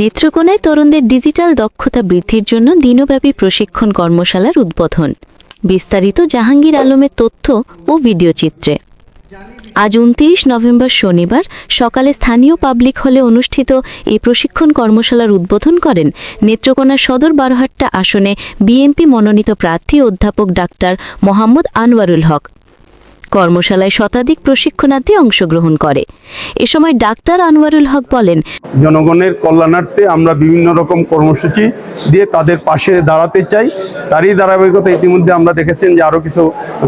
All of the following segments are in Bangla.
নেত্রকোনায় তরুণদের ডিজিটাল দক্ষতা বৃদ্ধির জন্য দিনব্যাপী প্রশিক্ষণ কর্মশালার উদ্বোধন। বিস্তারিত জাহাঙ্গীর আলমের তথ্য ও ভিডিও চিত্রে। আজ উনত্রিশ নভেম্বর শনিবার সকালে স্থানীয় পাবলিক হলে অনুষ্ঠিত এই প্রশিক্ষণ কর্মশালার উদ্বোধন করেন নেত্রকোনা সদর বারোহাট্টা আসনে বিএমপি মনোনীত প্রার্থী অধ্যাপক ডাক্তার মোহাম্মদ আনোয়ারুল হক। কর্মশালায় শতাধিক প্রশিক্ষণার্থী অংশগ্রহণ করে। এ সময় ডাক্তার আনোয়ারুল হক বলেন, জনগণের কল্যাণার্থে আমরা বিভিন্ন রকম কর্মসূচি দিয়ে তাদের পাশে দাঁড়াতে চাই। তারই ধারাবাহিকতা ইতিমধ্যে আমরা দেখেছেন যে আরও কিছু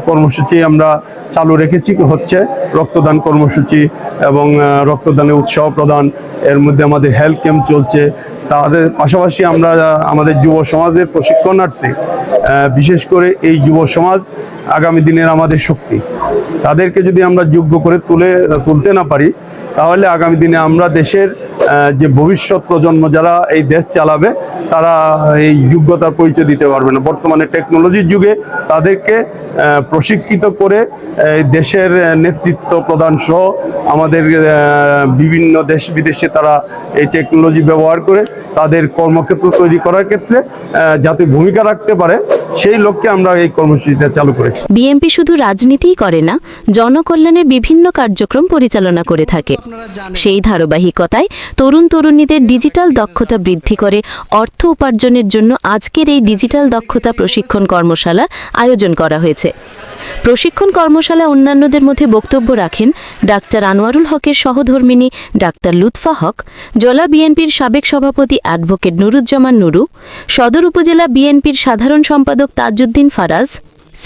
কর্মসূচি আমরা চালু রেখেছি, হচ্ছে রক্তদান কর্মসূচি এবং রক্তদানে উৎসাহ প্রদান। এর মধ্যে আমাদের হেলথ ক্যাম্প চলছে তাদের পাশাপাশি আমরা আমাদের যুব সমাজের প্রশিক্ষণার্থে বিশেষ করে এই যুব সমাজ আগামী দিনের আমাদের শক্তি। তাদেরকে যদি আমরা যোগ্য করে তুলে, তুলতে না পারি, তাহলে আগামী দিনে আমরা দেশের যে ভবিষ্যৎ প্রজন্ম যারা এই দেশ চালাবে, তারা এই যোগ্যতার পরিচয় দিতে পারবে না। বর্তমানে টেকনোলজির যুগে তাদেরকে প্রশিক্ষিত করে দেশের নেতৃত্ব প্রদান সহ আমাদের বিভিন্ন দেশ বিদেশে তারা এই টেকনোলজি ব্যবহার করে তাদের কর্মক্ষেত্র তৈরি করার ক্ষেত্রে যাতে ভূমিকা রাখতে পারে সেই লক্ষ্যে আমরা এই কর্মসূচিটা চালু করেছি। বিএনপি শুধু রাজনীতিই করে না জনকল্যাণের বিভিন্ন কার্যক্রম পরিচালনা করে থাকে। সেই ধারাবাহিকতায় তরুণ তরুণীদের ডিজিটাল দক্ষতা বৃদ্ধি করে অর্থ উপার্জনের জন্য আজকের এই ডিজিটাল দক্ষতা প্রশিক্ষণ কর্মশালার আয়োজন করা হয়েছে। প্রশিক্ষণ কর্মশালায় অন্যান্যদের মধ্যে বক্তব্য রাখেন ডাক্তার আনোয়ারুল হকের সহধর্মিনী ডাক্তার লুৎফা হক, জলা বিএনপির সাবেক সভাপতি অ্যাডভোকেট নুরুজ্জামান নুরু, সদর উপজেলা বিএনপির সাধারণ সম্পাদক তাজউদ্দিন ফারাজ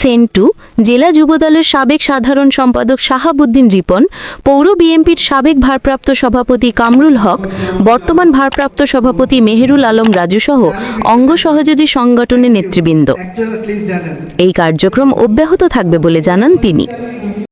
সেন্টু, জেলা যুবদলের সাবেক সাধারণ সম্পাদক শাহাবুদ্দিন রিপন, পৌর বিএনপির সাবেক ভারপ্রাপ্ত সভাপতি কামরুল হক, বর্তমান ভারপ্রাপ্ত সভাপতি মেহেরুল আলম রাজুসহ অঙ্গ সহযোগী সংগঠনের নেতৃবৃন্দ। এই কার্যক্রম অব্যাহত থাকবে বলে জানান তিনি।